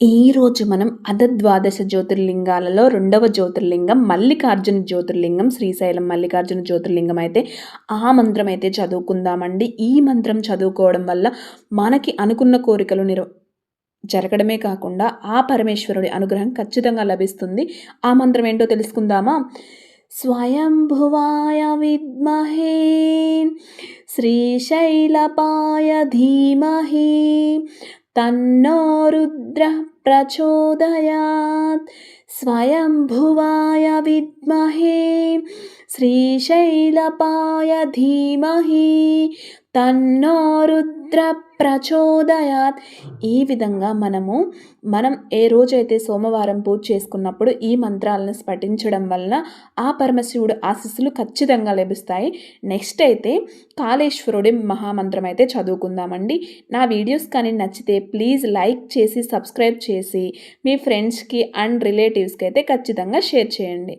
ఈరోజు మనం అధద్వాదశ జ్యోతిర్లింగాలలో రెండవ జ్యోతిర్లింగం మల్లికార్జున జ్యోతిర్లింగం శ్రీశైలం మల్లికార్జున జ్యోతిర్లింగం అయితే ఆ మంత్రం అయితే చదువుకుందామండి. ఈ మంత్రం చదువుకోవడం వల్ల మనకి అనుకున్న కోరికలు నిర జరగడమే కాకుండా ఆ పరమేశ్వరుడి అనుగ్రహం ఖచ్చితంగా లభిస్తుంది. ఆ మంత్రం ఏంటో తెలుసుకుందామా? స్వయంభువాయ విద్మహే శ్రీశైలపాయ ధీమహి తన్నో రుద్ర ప్రచోదయాత్ స్వయంభువాయ విద్మహే శ్రీశైలపాయ ధీమహి తన్నో రుద్ర ప్రచోదయాత్ ఈ విధంగా మనము మనం ఏ రోజైతే సోమవారం పూజ చేసుకున్నప్పుడు ఈ మంత్రాలను స్ఫటించడం వలన ఆ పరమశివుడు ఆశీస్సులు ఖచ్చితంగా లభిస్తాయి. నెక్స్ట్ అయితే కాళేశ్వరుడి మహామంత్రం అయితే చదువుకుందామండి. నా వీడియోస్ కానీ నచ్చితే ప్లీజ్ లైక్ చేసి సబ్స్క్రైబ్ చేసి మీ ఫ్రెండ్స్కి అండ్ రిలేటివ్స్కి అయితే ఖచ్చితంగా షేర్ చేయండి.